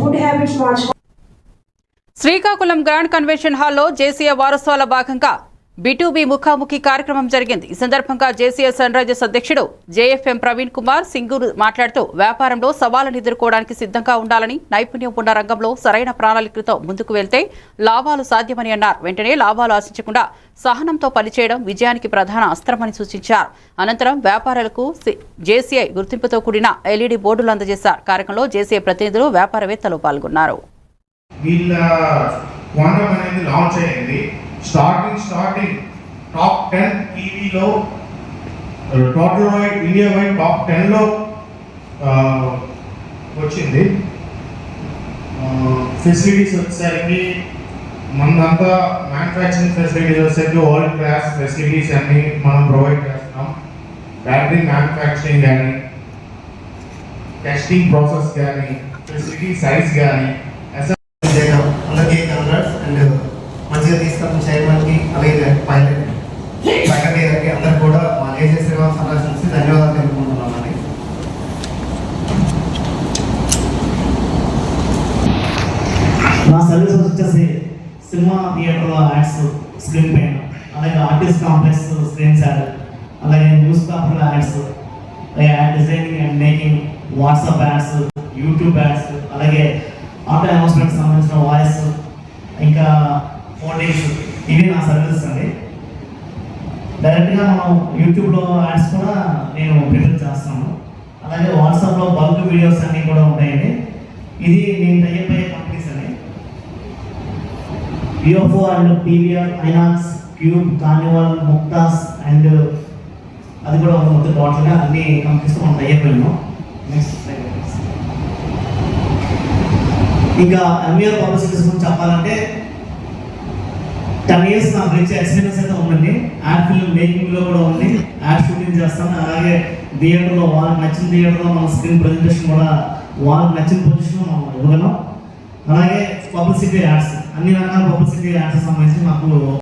Food habits Srikakulam grand convention హాల్లో JCA వారోత్సవాల భాగంగా బిటూబీ ముఖాముఖి కార్యక్రమం జరిగింది. ఈ సందర్భంగా జేసీఎస్ సన్ రైజర్స్ అధ్యక్షుడు జేఎఫ్ఎం ప్రవీణ్ కుమార్ సింగూరు మాట్లాడుతూ వ్యాపారంలో సవాళ్ళను ఎదుర్కోవడానికి సిద్ధంగా ఉండాలని నైపుణ్యం ఉన్న రంగంలో సరైన ప్రణాళికతో ముందుకు వెళ్తే లాభాలు సాధ్యమని అన్నారు. వెంటనే లాభాలు ఆశించకుండా సహనంతో పనిచేయడం విజయానికి ప్రధాన అస్త్రమని సూచించారు. అనంతరం వ్యాపారులకు జేసీఐ గుర్తింపుతో కూడిన ఎల్ఈడి బోర్డులు అందజేశారు. కార్యక్రమంలో జేసీఐ ప్రతినిధులు వ్యాపారవేత్తలు పాల్గొన్నారు. వీళ్ళ అనేది launch starting starting top ten టీవీలో total wide India wide top టెన్లో వచ్చింది. Uh, ఫెసిలిటీస్ వచ్చేసరికి మనదంతా మ్యానుఫ్యాక్చరింగ్ ఫెసిలిటీస్ వచ్చేసరికి వరల్డ్ క్లాస్ ఫెసిలిటీస్ అన్ని మనం ప్రొవైడ్ చేస్తున్నాం. బ్యాటరీ మ్యానుఫ్యాక్చరింగ్ కానీ టెస్టింగ్ ప్రాసెస్ కానీ ఫెసిలిటీ సైజ్ కానీ ధన్యవాదాలు తెలుపుకుంటున్నామని నా సర్వీసెస్ వచ్చేసి సినిమా థియేటర్లో యాడ్స్ స్క్రీన్ పైన అలాగే ఆర్టిస్ట్ కాంప్లెక్స్ స్క్రీన్స్ యాడ్ అలాగే న్యూస్ పేపర్లో యాడ్స్ అలాగే ad designing and making WhatsApp ads YouTube ads అలాగే ఆటో అనౌన్స్మెంట్కి సంబంధించిన వాయిస్ ఇంకా ఫోటోస్ ఇవి నా సర్వీసెస్ అండి డైరెక్ట్గా మనం యూట్యూబ్లో యాడ్స్ కూడా నేను ప్రిపేర్ చేస్తాను. అలాగే వాట్సాప్లో బల్క్ వీడియోస్ అన్నీ కూడా ఉంటాయండి ఇది నేను టైప్ కంపెనీస్ అండి UFO and PVR INOX Qube Carnival Muktas and అది కూడా ఒక మొత్తం బాటిల్గా అన్ని కంపెనీస్ మనం టైప్ నెక్స్ట్ ఇంకా ఎంఈఆర్ పబ్లిసిటీస్ గురించి చెప్పాలంటే టెన్ ఇయర్స్ నాకు మంచి ఎక్స్పీరియన్స్ అయితే ఉందండి. యాడ్ ఫిల్మ్ మేకింగ్లో కూడా ఉంది. యాడ్ షూటింగ్ చేస్తాను. అలాగే థియేటర్లో వాళ్ళకి నచ్చిన థియేటర్లో మన స్క్రీన్ ప్రజెంటేషన్ కూడా వాళ్ళకి నచ్చిన పొజిషన్లో మనం ఇవ్వగలం. అలాగే పబ్లిసిటీ యాడ్స్ అన్ని రకాల పబ్లిసిటీ యాడ్స్ సంబంధించి నాకు